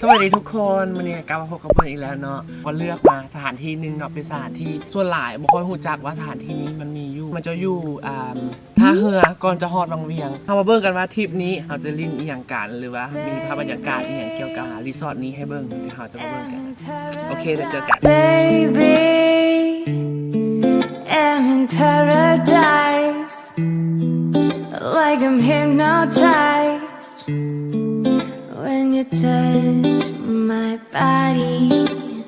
สวัสดีทุกคนวันนี้กลับมาพบกับเพื่อนอีกแล้วเนาะวันเลือกมาสถานที่หนึ่งเนาะเป็นสถานที่ส่วนหลายบ่ค่อยหูจักว่าสถานที่นี้มันมีอยู่มันจะอยู่อ่าท่าเรือก่อนจะฮอดบางเวียงเรามาเบิ่งกันว่าทริปนี้เราจะลินอีหยังกันหรือว่ามีภาพบรรยากาศอีหยังเกี่ยวกับรีสอร์ทนี้ให้เบิ่งเดี๋ยวเราจะมาเบิ่งกันโอเคเดี๋ยวเจอกัน Baby, my body.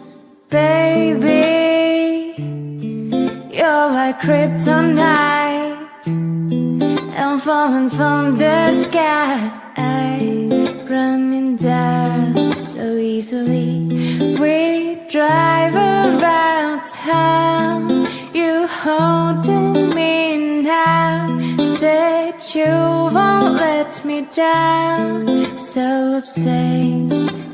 Baby, you're like kryptonite. I'm falling from the sky, running down so easily. We drive around town, you holding me now. Said you won't let me down. So obsessed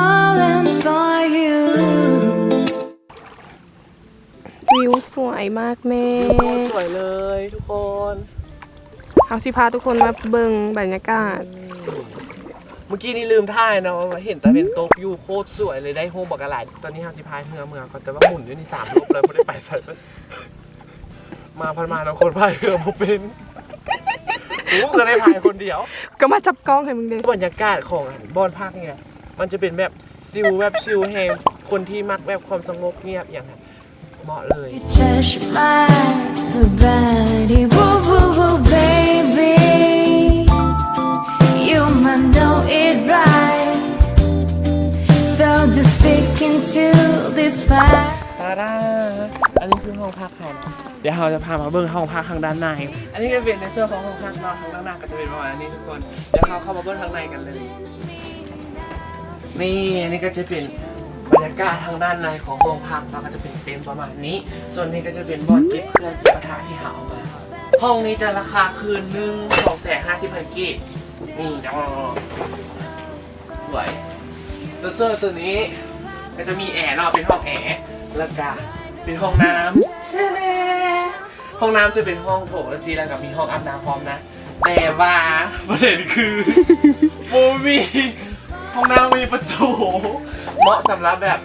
falling for you. วิวสวยมากแม่วิวโคตรสวยเลยทุกคนเอาสิพาทุกคนมาเบิ่งบรรยากาศ เมื่อกี้นี่ลืมท่ายนะว่าเห็นแต่เป็นโต๊ะอยู่โคตรสวยเลยได้โฮมบอกกันหลายตอนนี้เฮาสิพายเรือเมืองก่อนแต่ว่าหมุนอยู่นี่สามรอบเลยไม่ได้ไปใส่เลยมาพันมาแล้วคนพายเรือบ่เป็นกูก็ได้พายคนเดียว ก็มาจับกล้องให้มึงเด้บรรยากาศของบอนพักเนี่ย มันจะเป็นแบบซิลแบบชิลแฮมคนที่มักแบบความสงบเงียบอย่างนั้นเหมาะเลย You touch my body, woo woo woo, baby. You might know it right. Though the sticking to this fire. ตาดาอันนี้คือห้องพักเขานะเดี๋ยวเราจะพามาเบิ่งห้องพักข้างด้านใน อันนี้ก็เป็นในเสื้อของห้องพักเนาะทางด้านหน้าก็จะเป็นประมาณนี้ทุกคน เดี๋ยวเราเข้ามาเบิ่งข้างในกันเลย นี่อันนี้ก็จะเป็นบรรยากาศทางด้านในของห้องพักเราก็จะเป็นเต็มประมาณนี้ ส่วนนี้ก็จะเป็นบอร์ดเก็บเครื่องจิปาถะที่หาเอามา ห้องนี้จะราคาคืนหนึ่งสองแสนห้าสิบพันกีบนี่จังสวยตัวเสื้อตัวนี้ก็จะมีแอร์เนาะเป็นห้องแอร์แล้วก็เป็นห้องน้ำหมห้องน้ำจะเป็นห้องโถงแล้วจีแล้วก็มีห้องอาบน้ำพร้อมนะแต่ว่าประเด็นคือโมมี ห้องน้ำมีประตู เหมาะสำหรับแบบ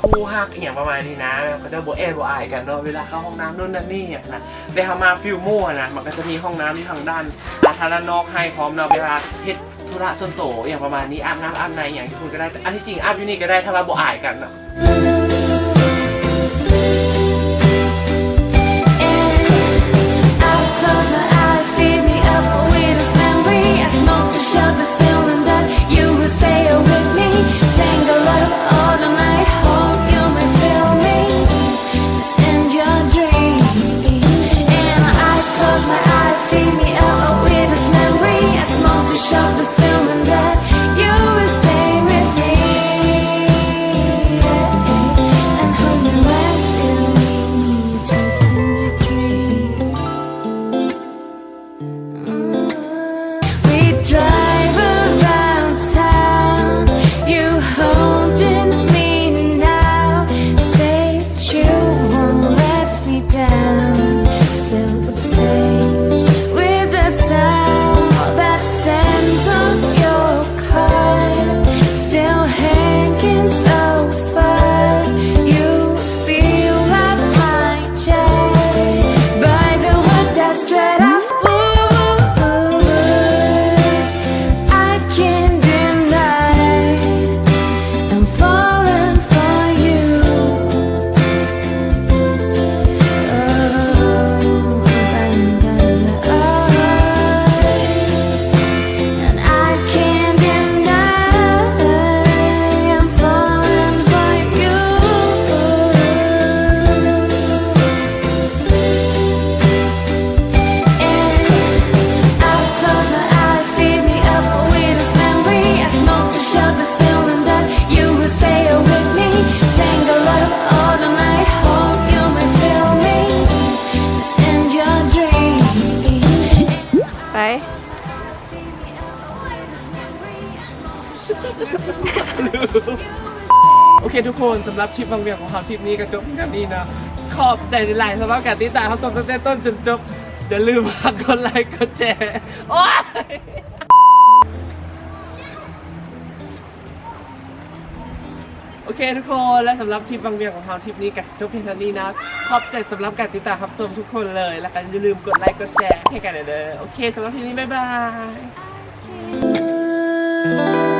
คู่หักอย่างประมาณนี้นะก็จะโบเอโบอายกันเนาะเวลาเข้าห้องน้ำนู่นนั่นนี่นะแต่ทามาฟิลมั่วนะมันก็จะมีห้องน้ำที่ทางด้านอาธารณนอกให้พร้อมเนาะเวลาเฮ็ดธุระส่วนตัวอย่างประมาณนี้อาบน้ำอาบในอย่างที่คุณก็ได้อันที่จริงอาบอยู่นี่ก็ได้ถ้าเราโบอายกันเนาะ โอเคทุกคนสำหรับทริปบางเวียงของเราทริปนี้ก็จบกันนี้นะขอบใจหลายๆสำหรับการติดตามเขาชมตั้งแต่ต้นจนจบอย่าลืมฝากกดไลค์กดแชร์โอ๊ยโอเคทุกคนและสำหรับทริปบางเวียงของเราทริปนี้ก็จบเพียงเท่านี้นะขอบใจสำหรับการติดตามรับชมทุกคนเลย แล้วก็อย่าลืมกดไลค์กดแชร์ให้กันเด้อโอเคสำหรับทริปนี้บ๊ายบาย you